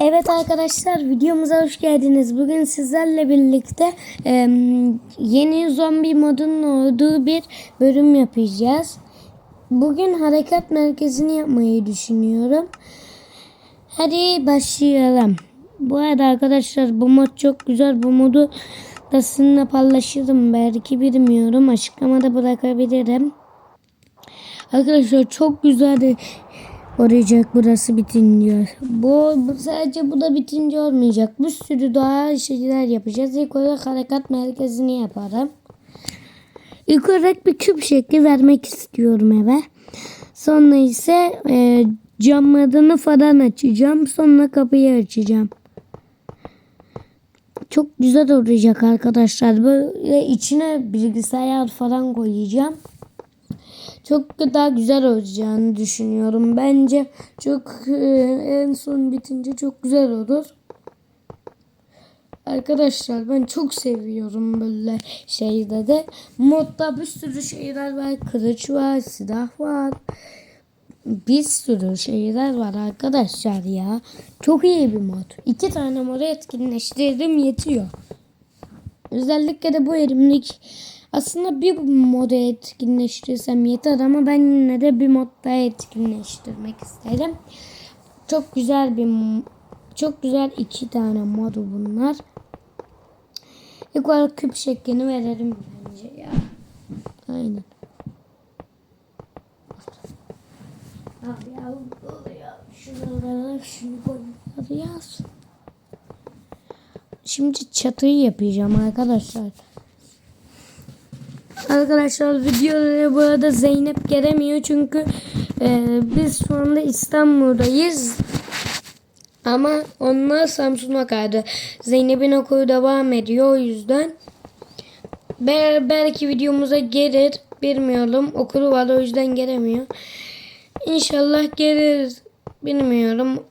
Evet arkadaşlar videomuza hoş geldiniz. Bugün sizlerle birlikte e, yeni zombi modunun olduğu bir bölüm yapacağız. Bugün harekat merkezini yapmayı düşünüyorum. Hadi başlayalım. Bu arada arkadaşlar bu mod çok güzel. Bu modu da sizinle paylaşırım. Belki bilmiyorum. Açıklamada bırakabilirim. Arkadaşlar çok güzel olacak burası bitince. Bu, bu sadece bu da bitince olmayacak. Bir sürü daha şeyler yapacağız. İlk olarak harekat merkezini yaparım. İlk olarak bir küp şekli vermek istiyorum eve. Sonra ise e, camlarını falan açacağım. Sonra kapıyı açacağım. Çok güzel olacak arkadaşlar. Böyle içine bilgisayar falan koyacağım çok daha güzel olacağını düşünüyorum. Bence çok e, en son bitince çok güzel olur. Arkadaşlar ben çok seviyorum böyle şeyde de. Modda bir sürü şeyler var. Kılıç var, silah var. Bir sürü şeyler var arkadaşlar ya. Çok iyi bir mod. İki tane modu etkinleştirdim yetiyor. Özellikle de bu elimlik aslında bir modu etkinleştirsem yeter ama ben yine de bir mod daha etkinleştirmek isterim. Çok güzel bir çok güzel iki tane modu bunlar. İlk olarak küp şeklini verelim bence ya. Aynen. Şimdi çatıyı yapacağım arkadaşlar. Arkadaşlar videoları bu arada Zeynep gelemiyor çünkü e, biz şu anda İstanbul'dayız. Ama onlar Samsun'a kaydı. Zeynep'in okulu devam ediyor o yüzden. Bel belki videomuza gelir. Bilmiyorum. Okulu var o yüzden gelemiyor. İnşallah gelir. Bilmiyorum.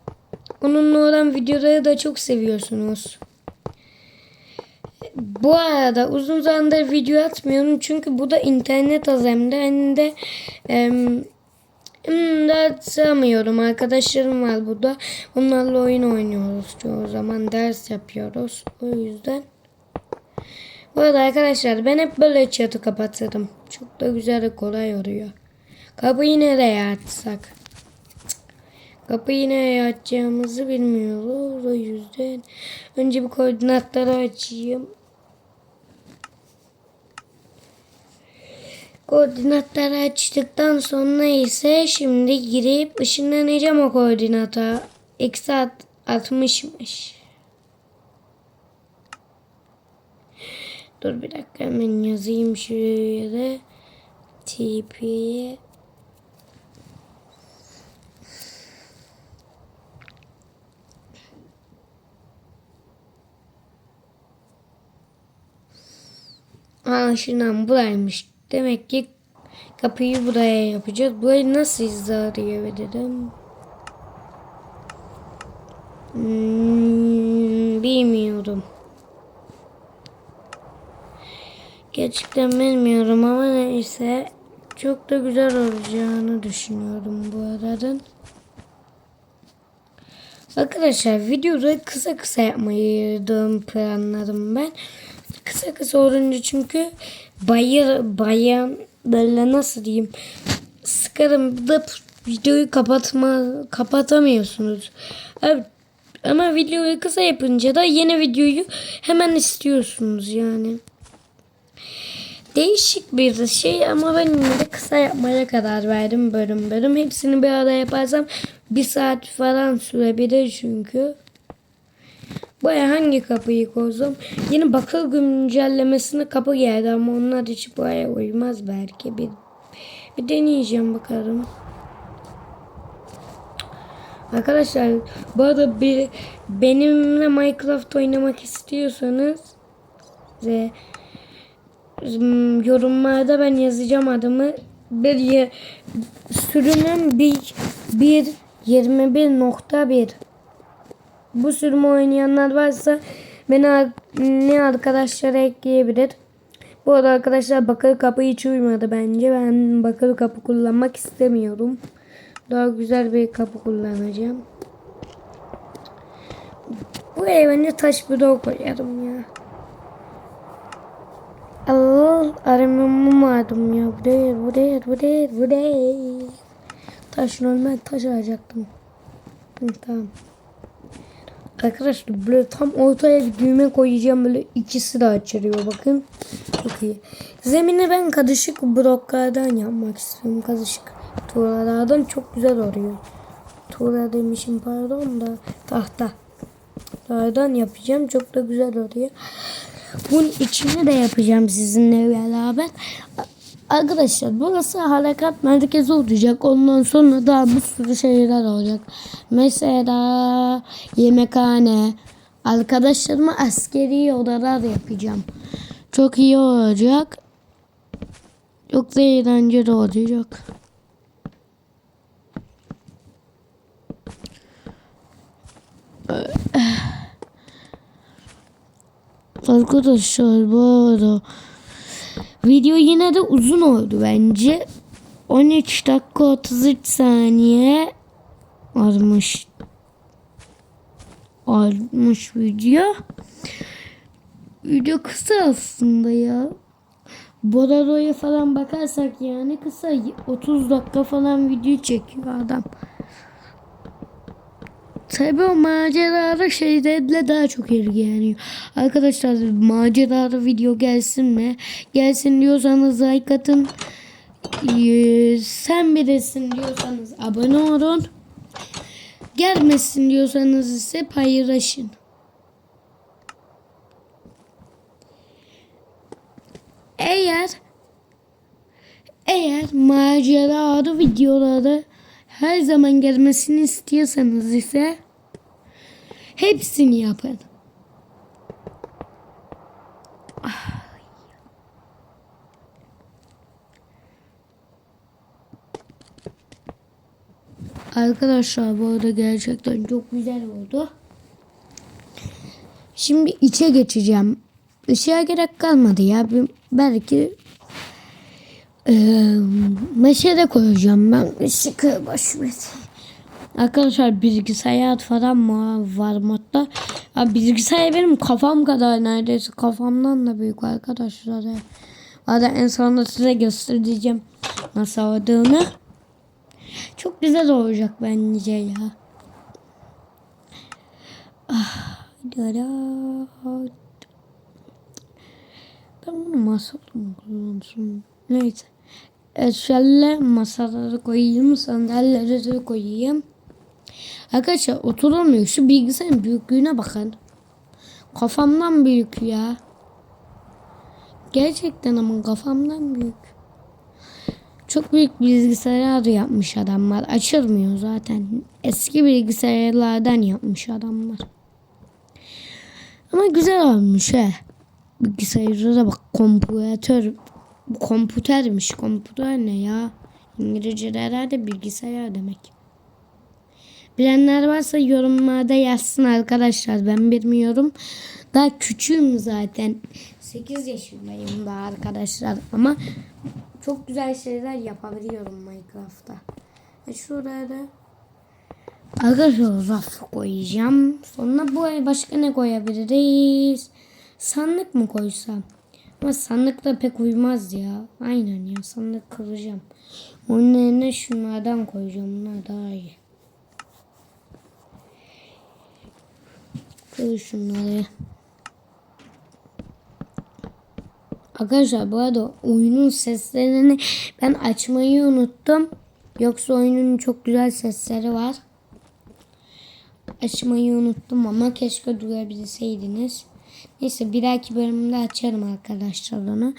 Onunla olan videoları da çok seviyorsunuz. Bu arada uzun zamandır video atmıyorum çünkü bu da internet az hem de hem de sığamıyorum. Arkadaşlarım var burada. Onlarla oyun oynuyoruz çoğu zaman. Ders yapıyoruz. O yüzden. Bu arada arkadaşlar ben hep böyle çatı kapatırım. Çok da güzel kolay oluyor. Kapıyı nereye açsak? Kapıyı nereye açacağımızı bilmiyoruz. O yüzden önce bir koordinatları açayım. Koordinatları açtıktan sonra ise şimdi girip ışınlanacağım o koordinata. Eksi 60'mış. Dur bir dakika hemen yazayım şuraya. TP'ye Aa şundan buraymış. Demek ki kapıyı buraya yapacağız. Burayı nasıl izleyebilirim? Hmm, bilmiyorum. Gerçekten bilmiyorum ama neyse. Çok da güzel olacağını düşünüyorum bu aradan. Arkadaşlar videoda kısa kısa yapmayı planladım ben. Kısa kısa olunca çünkü bayır bayan böyle nasıl diyeyim sıkarım da videoyu kapatma kapatamıyorsunuz. Ama videoyu kısa yapınca da yeni videoyu hemen istiyorsunuz yani. Değişik bir şey ama ben yine de kısa yapmaya karar verdim bölüm bölüm. Hepsini bir arada yaparsam bir saat falan sürebilir çünkü. Buraya hangi kapıyı koysam? Yine bakır güncellemesine kapı geldi ama onlar hiç buraya uymaz belki. Bir, bir deneyeceğim bakalım. Arkadaşlar bu arada bir, benimle Minecraft oynamak istiyorsanız ve yorumlarda ben yazacağım adımı. Bir sürümün bir, bir 21.1 bu sürümü oynayanlar varsa beni ne arkadaşlara ekleyebilir. Bu arada arkadaşlar bakır kapı hiç uymadı bence. Ben bakır kapı kullanmak istemiyorum. Daha güzel bir kapı kullanacağım. Buraya bence taş bloğu koyarım ya. Aramamı vardım ya. Bu değil, bu değil, bu değil, bu değil. Taş alacaktım. Hı, tamam. Arkadaşlar böyle tam ortaya bir düğme koyacağım böyle ikisi de açılıyor bakın. Çok iyi. Zemini ben karışık bloklardan yapmak istiyorum. Karışık tuğlalardan çok güzel oluyor. Tuğla demişim pardon da tahta. Tahtalardan yapacağım çok da güzel oluyor. Bunun içini de yapacağım sizinle beraber. Arkadaşlar burası harekat merkezi olacak. Ondan sonra daha bir sürü şeyler olacak. Mesela yemekhane. Arkadaşlarıma askeri odalar yapacağım. Çok iyi olacak. Çok da eğlenceli olacak. Arkadaşlar bu arada video yine de uzun oldu bence. 13 dakika 33 saniye almış. Almış video. Video kısa aslında ya. Bolaro'ya falan bakarsak yani kısa 30 dakika falan video çekiyor adam. Tabii o maceralı şeylerle daha çok ilgileniyor. Arkadaşlar maceralı video gelsin mi? Gelsin diyorsanız like atın. Ee, sen bilirsin diyorsanız abone olun. Gelmesin diyorsanız ise paylaşın. Eğer eğer maceralı videoları her zaman gelmesini istiyorsanız ise hepsini yapın. Arkadaşlar bu arada gerçekten çok güzel oldu. Şimdi içe geçeceğim. Işığa gerek kalmadı ya. Belki ee, meşede koyacağım ben. Işık boş. Arkadaşlar bilgisayar falan mı var modda? Ya bilgisayar benim kafam kadar neredeyse kafamdan da büyük arkadaşlar. Hadi en sonunda size göstereceğim nasıl olduğunu. Çok güzel olacak bence ya. Ah. Ben bunu masada mı kullansın? Neyse. Evet, şöyle masaları koyayım, sandalyeleri de koyayım. Arkadaşlar oturamıyor. Şu bilgisayarın büyüklüğüne bakın. Kafamdan büyük ya. Gerçekten ama kafamdan büyük. Çok büyük bilgisayar yapmış adamlar. Açılmıyor zaten. Eski bilgisayarlardan yapmış adamlar. Ama güzel olmuş he. Bilgisayarda da bak kompütör. Bu kompütermiş. Kompüter ne ya? İngilizce'de herhalde bilgisayar demek. Bilenler varsa yorumlarda yazsın arkadaşlar. Ben bilmiyorum. Daha küçüğüm zaten. 8 yaşındayım daha arkadaşlar. Ama çok güzel şeyler yapabiliyorum Minecraft'ta. Şuraya da Arkadaşlar raf koyacağım. Sonra buraya başka ne koyabiliriz? Sandık mı koysam? Ama sandık da pek uymaz ya. Aynen ya sandık kıracağım. Onun yerine şunlardan koyacağım. Bunlar daha iyi. Kır şunları. Arkadaşlar bu arada oyunun seslerini ben açmayı unuttum. Yoksa oyunun çok güzel sesleri var. Açmayı unuttum ama keşke duyabilseydiniz. Neyse bir dahaki bölümde açarım arkadaşlar onu.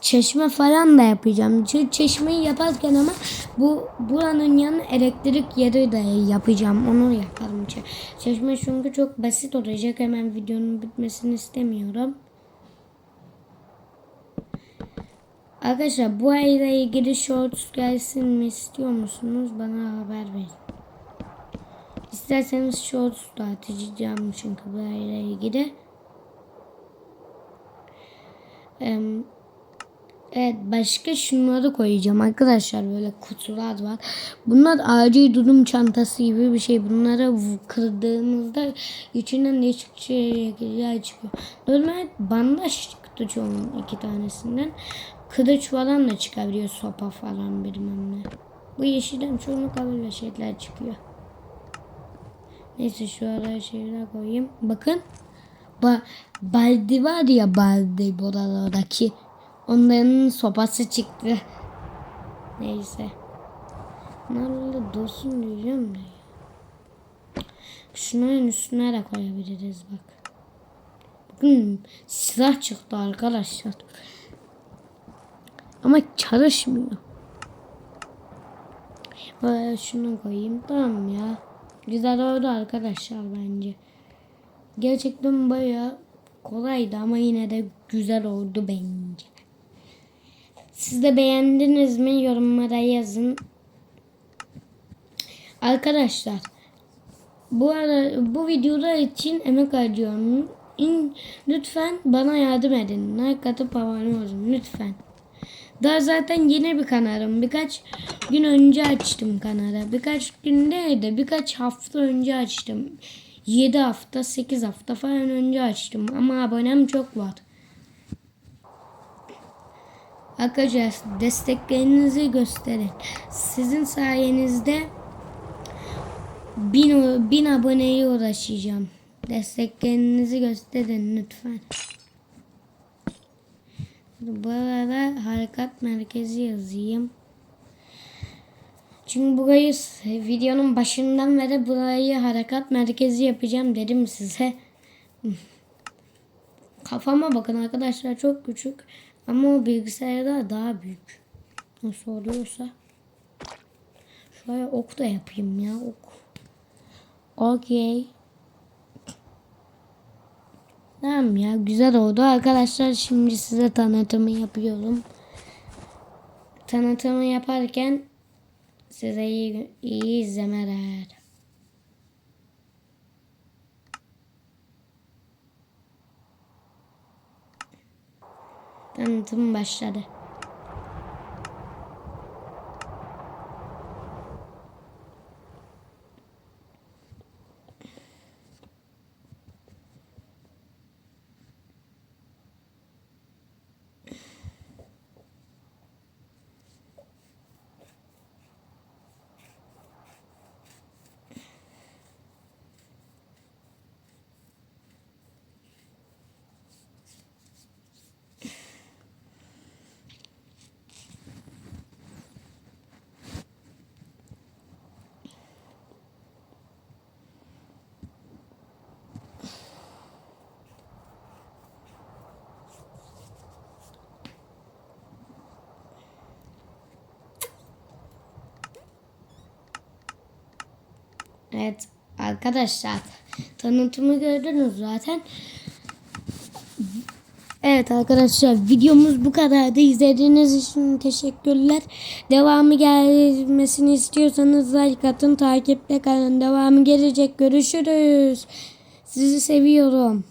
Çeşme falan da yapacağım. Çünkü çeşmeyi yaparken ama bu buranın yanı elektrik yeri de yapacağım. Onu yaparım. Çe- Çeşme çünkü çok basit olacak. Hemen videonun bitmesini istemiyorum. Arkadaşlar bu ayla ilgili shorts gelsin mi istiyor musunuz? Bana haber verin. İsterseniz shorts da atacağım çünkü bu ayla ilgili. Evet başka şunları koyacağım arkadaşlar böyle kutular var. Bunlar acil durum çantası gibi bir şey. Bunları kırdığımızda içinden değişik şeyler çıkıyor. Normal bandaj çıktı çoğunun iki tanesinden. Kılıç falan da çıkabiliyor sopa falan bilmem ne. Bu yeşilden çoğunlukla böyle şeyler çıkıyor. Neyse şu araya şeyler koyayım. Bakın. Ba baldi var ya baldi buralardaki. Onların sopası çıktı. Neyse. Bunlarla dursun diyeceğim de. Şunların üstüne de koyabiliriz bak. Bakın silah çıktı arkadaşlar. Ama çalışmıyor. Böyle şunu koyayım. Tamam ya. Güzel oldu arkadaşlar bence. Gerçekten bayağı kolaydı ama yine de güzel oldu bence. Siz de beğendiniz mi? Yorumlara yazın. Arkadaşlar bu ara bu videolar için emek harcıyorum. İn, lütfen bana yardım edin. Like atıp abone olun lütfen. Daha zaten yeni bir kanalım. Birkaç gün önce açtım kanalı. Birkaç gün değil de birkaç hafta önce açtım. 7 hafta 8 hafta falan önce açtım. Ama abonem çok var. Arkadaşlar desteklerinizi gösterin. Sizin sayenizde bin, bin aboneye ulaşacağım. Desteklerinizi gösterin lütfen. Bu arada harekat merkezi yazayım. Çünkü burayı videonun başından beri burayı harekat merkezi yapacağım dedim size. Kafama bakın arkadaşlar çok küçük. Ama o bilgisayarda daha büyük. Nasıl oluyorsa. Şöyle ok da yapayım ya ok. Okey. Tamam ya güzel oldu. Arkadaşlar şimdi size tanıtımı yapıyorum. Tanıtımı yaparken size iyi, iyi izlemeler. Tanıtım başladı. Evet arkadaşlar tanıtımı gördünüz zaten. Evet arkadaşlar videomuz bu kadardı. İzlediğiniz için teşekkürler. Devamı gelmesini istiyorsanız like atın, takipte kalın. Devamı gelecek. Görüşürüz. Sizi seviyorum.